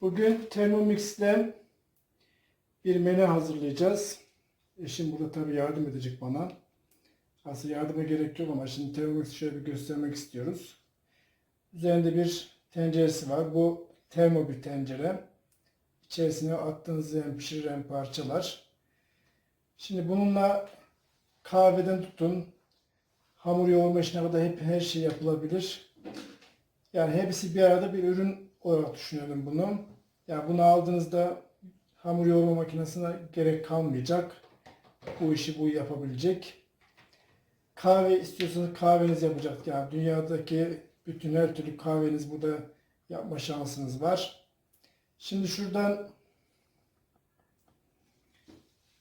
Bugün Thermomix'le bir menü hazırlayacağız. Eşim burada tabii yardım edecek bana. Aslında yardıma gerek yok ama şimdi Thermomix'i şöyle bir göstermek istiyoruz. Üzerinde bir tenceresi var. Bu termo bir tencere. İçerisine attığınız hem pişirilen parçalar. Şimdi bununla kahveden tutun hamur yoğurma işine kadar hep her şey yapılabilir. Yani hepsi bir arada bir ürün olarak düşünelim bunu. Yani bunu aldığınızda hamur yoğurma makinesine gerek kalmayacak. Bu işi bu yapabilecek. Kahve istiyorsanız kahveniz yapacak. Yani dünyadaki bütün her türlü kahveniz burada yapma şansınız var. Şimdi şuradan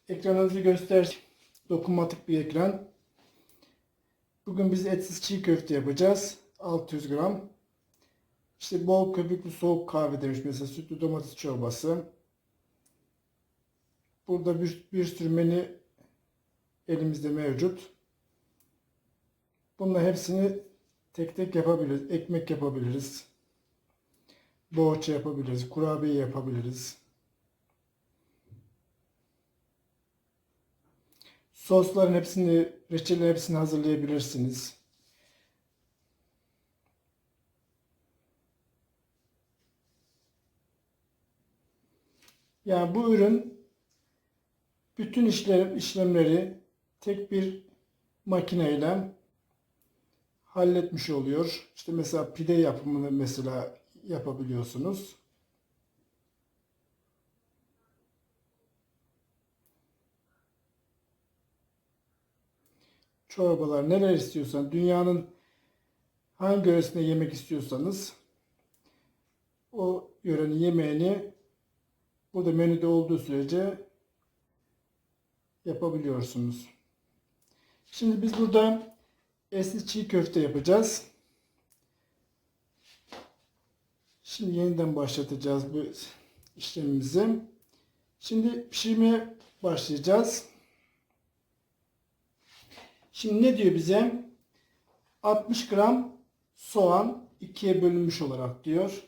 ekranınızı göster. Dokunmatik bir ekran. Bugün biz etsiz çiğ köfte yapacağız. 600 gram. İşte bol köpüklü soğuk kahve demiş mesela sütlü domates çorbası. Burada bir, bir sürü menü elimizde mevcut. Bunların hepsini tek tek yapabiliriz. Ekmek yapabiliriz. Boğaça yapabiliriz. Kurabiye yapabiliriz. Sosların hepsini, reçellerin hepsini hazırlayabilirsiniz. Yani bu ürün bütün işlem, işlemleri tek bir makineyle halletmiş oluyor. İşte mesela pide yapımını mesela yapabiliyorsunuz. Çorbalar neler istiyorsan dünyanın hangi yöresinde yemek istiyorsanız o yörenin yemeğini burada menüde olduğu sürece yapabiliyorsunuz. Şimdi biz burada esli çiğ köfte yapacağız. Şimdi yeniden başlatacağız bu işlemimizi. Şimdi pişirmeye başlayacağız. Şimdi ne diyor bize? 60 gram soğan ikiye bölünmüş olarak diyor.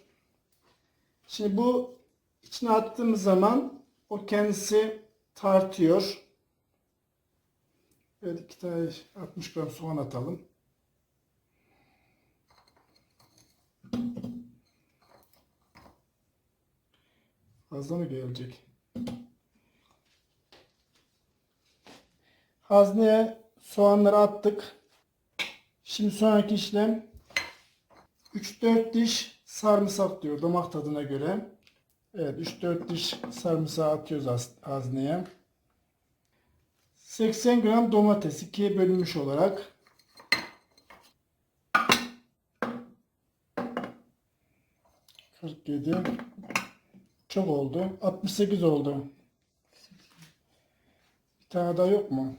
Şimdi bu içine attığımız zaman o kendisi tartıyor. Evet iki tane 60 gram soğan atalım. Fazla mı gelecek? Hazneye soğanları attık. Şimdi sonraki işlem 3-4 diş sarımsak diyor damak tadına göre. Evet 3-4 diş sarımsağı atıyoruz hazneye. 80 gram domates ikiye bölünmüş olarak. Kırk yedi. Çok oldu. 68 oldu. Bir tane daha yok mu?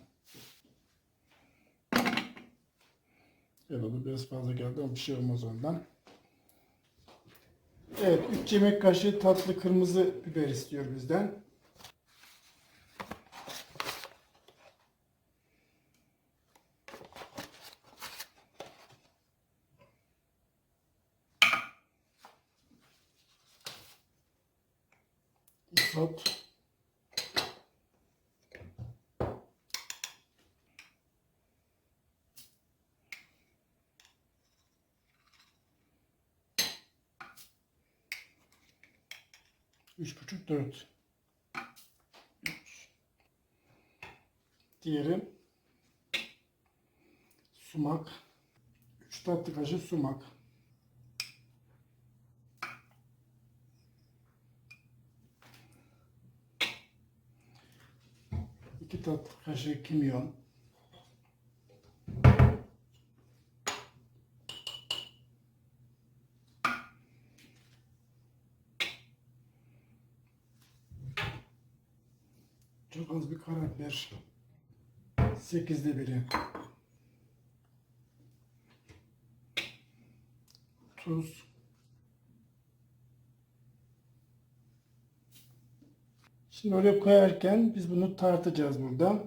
Evet. Biraz fazla geldi ama bir şey olmaz ondan. Evet 3 yemek kaşığı tatlı kırmızı biber istiyor bizden. Üç buçuk dört. Diğeri sumak. Üç tatlı kaşığı sumak. İki tatlı kaşığı kimyon. Karabiber. Sekizde biri. Tuz. Şimdi oraya koyarken biz bunu tartacağız burada.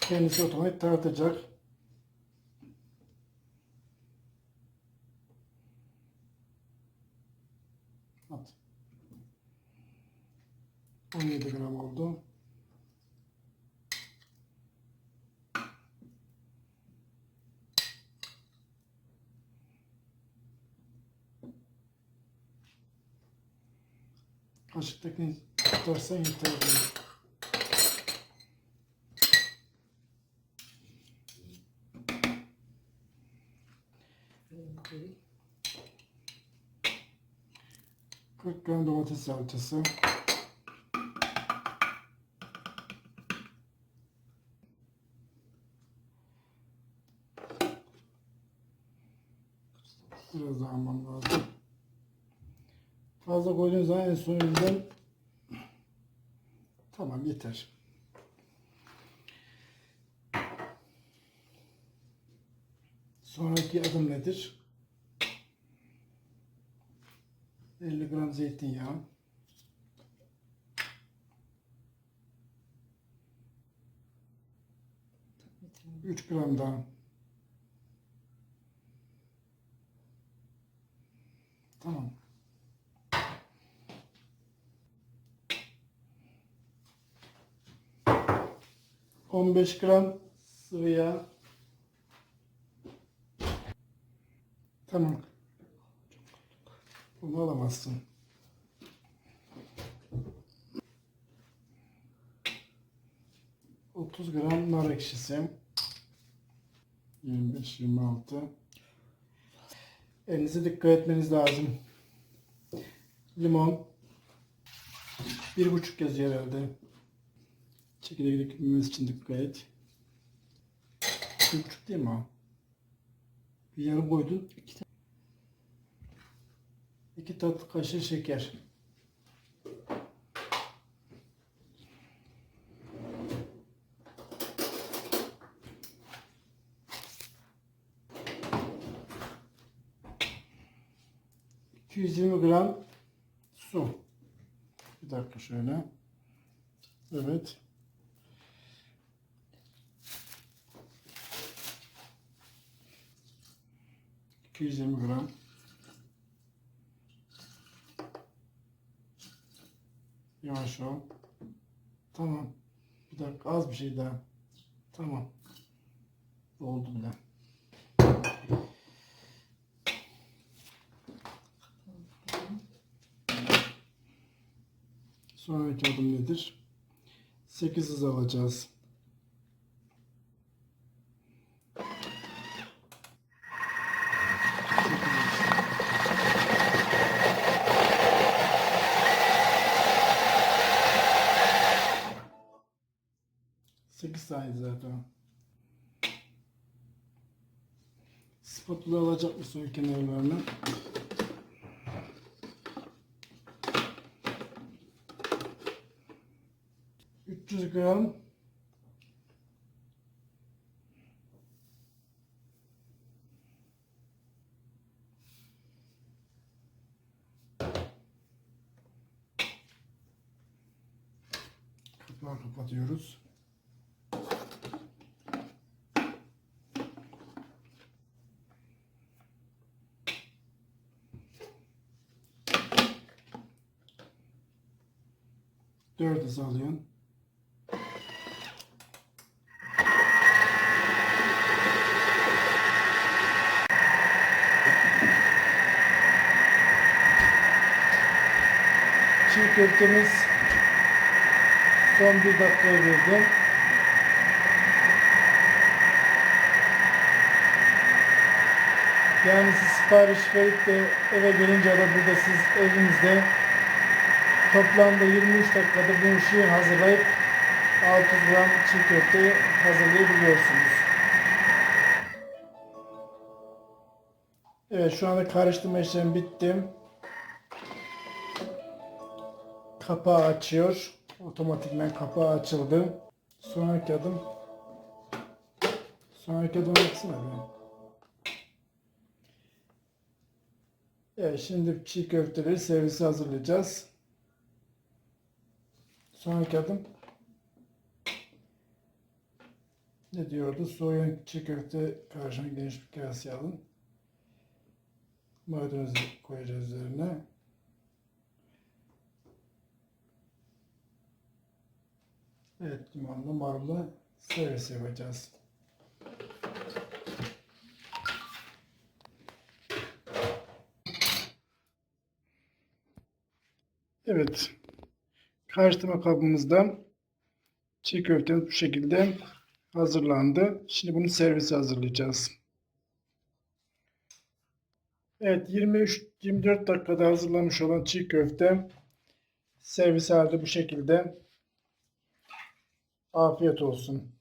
Kendisi otomatik tartacak. 17 gram oldu. Kaşıktakini tutarsan yeter. bana. Böyle 40 gram domates salçası. Biraz daha almam lazım. Fazla koyduğun zaman en son yüzden tamam yeter. Sonraki adım nedir? 50 gram zeytinyağı. 3 gram daha. Tamam. On beş gram sıvı yağ. Tamam. Bunu alamazsın. Otuz gram nar ekşisi. 25, 26. Elinize dikkat etmeniz lazım. Limon. Bir buçuk yazıyor herhalde. Çekirdek dökülmemesi için dikkat et. Bir buçuk değil mi o? Bir yarım koydun. İki tane. İki tatlı kaşığı şeker. Şöyle. Evet. ...220 gram. Yavaş ol. Tamam. Bir dakika az bir şey daha. Tamam. Oldu bile. Sonraki adım nedir? 8 hız alacağız. Sekiz saniye zaten. Spatula alacak mısın kenarlarını? Üç yüz gram kapağı kapatıyoruz. Dört hız Çiğ köftemiz son bir dakikaya girdi. Yani siz sipariş verip de eve gelince de burada siz evinizde toplamda 23 dakikada bu işi hazırlayıp 600 gram çiğ köfte hazırlayabiliyorsunuz. Evet şu anda karıştırma işlemi bitti. Kapağı açıyor. Otomatikman kapağı açıldı. Sonraki adım Sonraki adım baksana bir. Evet şimdi çiğ köfteleri servise hazırlayacağız. Sonraki adım ne diyordu? Soğuyan çiğ köfte karışan geniş bir kaseye alın. Maydanozu koyacağız üzerine. Evet limonlu marullu servis yapacağız. Evet. Karıştırma kabımızda çiğ köftemiz bu şekilde hazırlandı. Şimdi bunu servise hazırlayacağız. Evet 23-24 dakikada hazırlanmış olan çiğ köfte servis halde bu şekilde. Afiyet olsun.